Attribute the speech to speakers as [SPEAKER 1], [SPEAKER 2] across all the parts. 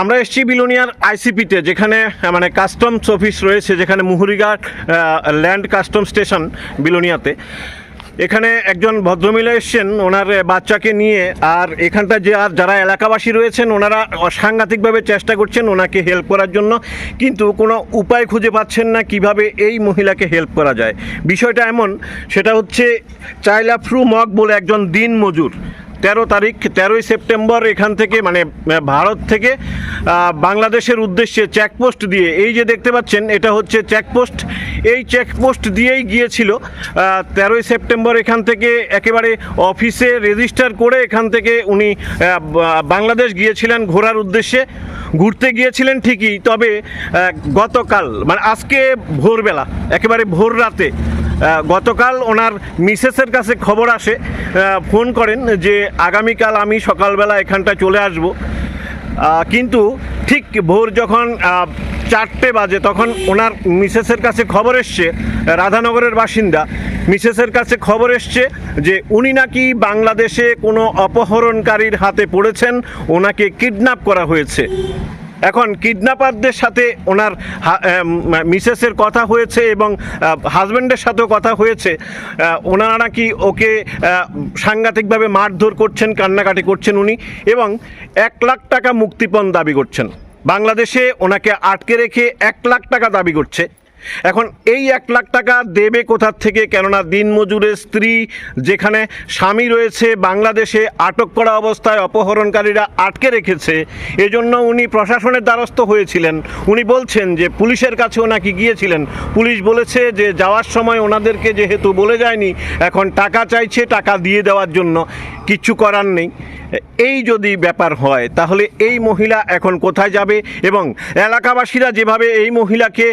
[SPEAKER 1] আমরা এসছি বিলোনিয়ার আইসিপিতে, যেখানে মানে কাস্টমস অফিস রয়েছে, যেখানে মুহুরিঘাট ল্যান্ড কাস্টম স্টেশন বিলোনিয়াতে। এখানে একজন ভদ্রমহিলা এসছেন, ওনার বাচ্চাকে নিয়ে, আর এখানটা যে, আর যারা এলাকাবাসী রয়েছেন, ওনারা সাংঘাতিকভাবে চেষ্টা করছেন ওনাকে হেল্প করার জন্য, কিন্তু কোনো উপায় খুঁজে পাচ্ছেন না কীভাবে এই মহিলাকে হেল্প করা যায়। বিষয়টা এমন, সেটা হচ্ছে চাইলা ফ্রু মগ বলে একজন দিন মজুর তেরো তারিখ, তেরোই সেপ্টেম্বর এখান থেকে মানে ভারত থেকে বাংলাদেশের উদ্দেশ্যে চেকপোস্ট দিয়ে, এই যে দেখতে পাচ্ছেন, এটা হচ্ছে চেকপোস্ট এই চেকপোস্ট দিয়েই গিয়েছিল তেরোই সেপ্টেম্বর এখান থেকে একেবারে অফিসে রেজিস্টার করে এখান থেকে উনি বাংলাদেশ গিয়েছিলেন ঘোরার উদ্দেশ্যে। ঘুরতে গিয়েছিলেন ঠিকই, তবে গতকাল মানে আজকে ভোরবেলা, একেবারে ভোর রাতে গতকাল ওনার মিসেসের কাছে খবর আসে ফোন করেন যে আগামীকাল আমি সকালবেলা এখানটা চলে আসব। কিন্তু ঠিক ভোর যখন চারটে বাজে তখন ওনার মিসেসের কাছে খবর এসছে, রাধানগরের বাসিন্দা, মিসেসের কাছে খবর এসছে যে উনি নাকি বাংলাদেশে কোনো অপহরণকারীর হাতে পড়েছেন, ওনাকে কিডন্যাপ করা হয়েছে। এখন কিডন্যাপারদের সাথে ওনার মিসেসের কথা হয়েছে এবং হাজব্যান্ডের সাথেও কথা হয়েছে। ওনারা নাকি ওকে সাংঘাতিকভাবে মারধর করছেন, কান্নাকাটি করছেন উনি এবং এক লাখ টাকা মুক্তিপণ দাবি করছেন। বাংলাদেশে ওনাকে আটকে রেখে এক লাখ টাকা দাবি করছে। এখন এই এক লাখ টাকা দেবে কোথার থেকে? কেননা দিনমজুরের স্ত্রী যেখানে স্বামী রয়েছে, বাংলাদেশে আটক করা অবস্থায় অপহরণকারীরা আটকে রেখেছে, এজন্য উনি প্রশাসনের দ্বারস্থ হয়েছিলেন। উনি বলছেন যে, পুলিশের কাছে ওনাকে গিয়েছিলেন। পুলিশ বলেছে যে, যাওয়ার সময় ওনাদেরকে যেহেতু বলে যায়নি, এখন টাকা চাইছে টাকা দিয়ে দেওয়ার জন্য। কিচ্ছু করার নেই। এই যদি ব্যাপার হয়, তাহলে এই মহিলা এখন কোথায় যাবে? এবং এলাকাবাসীরা যেভাবে এই মহিলাকে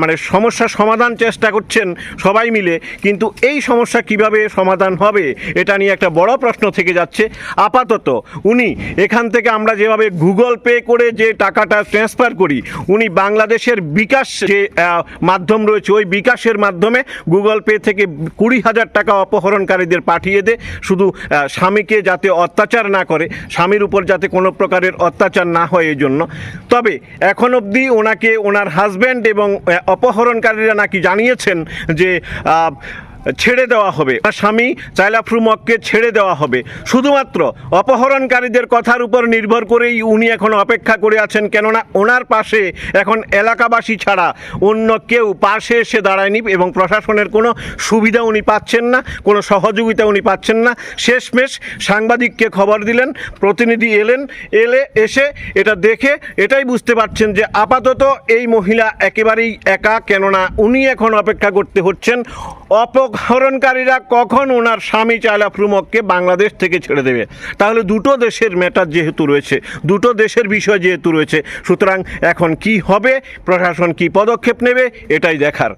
[SPEAKER 1] মানে সমস্যার সমাধান চেষ্টা করছেন সবাই মিলে। কিন্তু এই সমস্যা কীভাবে সমাধান হবে, এটা নিয়ে একটা বড় প্রশ্ন থেকে যাচ্ছে। আপাতত উনি এখান থেকে আমরা যেভাবে গুগল পে করে যে টাকাটা ট্রান্সফার করি, উনি বাংলাদেশের বিকাশ যে মাধ্যম রয়েছে, ওই বিকাশের মাধ্যমে গুগল পে থেকে কুড়ি হাজার টাকা অপহরণকারীদের পাঠিয়ে দে, শুধু স্বামীকে যাতে অত্যাচার না করে, স্বামীর উপর যাতে কোনো প্রকারের অত্যাচার না হয় এই জন্য তবে এখন অবধি ওনাকে, ওনার হাজব্যান্ড এবং অপহরণকারীরা নাকি জানিয়েছেন যে ছেড়ে দেওয়া হবে। স্বামী চাইলা ফ্রুমককে ছেড়ে দেওয়া হবে। শুধুমাত্র অপহরণকারীদের কথার উপর নির্ভর করেই উনি এখন অপেক্ষা করে আছেন, কেননা ওনার পাশে এখন এলাকাবাসী ছাড়া অন্য কেউ পাশে এসে দাঁড়ায়নি এবং প্রশাসনের কোনো সুবিধা উনি পাচ্ছেন না, কোনো সহযোগিতা উনি পাচ্ছেন না। শেষমেশ সাংবাদিককে খবর দিলেন, প্রতিনিধি এলেন, এলে এসে এটা দেখে এটাই বুঝতে পারছেন যে আপাতত এই মহিলা একেবারেই একা, কেননা উনি এখন অপেক্ষা করতে হচ্ছেন অপহরণকারীরা কখন ওনার স্বামী চায়লা প্রমুখকে বাংলাদেশ থেকে ছেড়ে দেবে? তাহলে দুটো দেশের ম্যাটার যেহেতু রয়েছে, দুটো দেশের বিষয় যেহেতু রয়েছে, সুতরাং এখন কি হবে, প্রশাসন কি পদক্ষেপ নেবে, এটাই দেখার।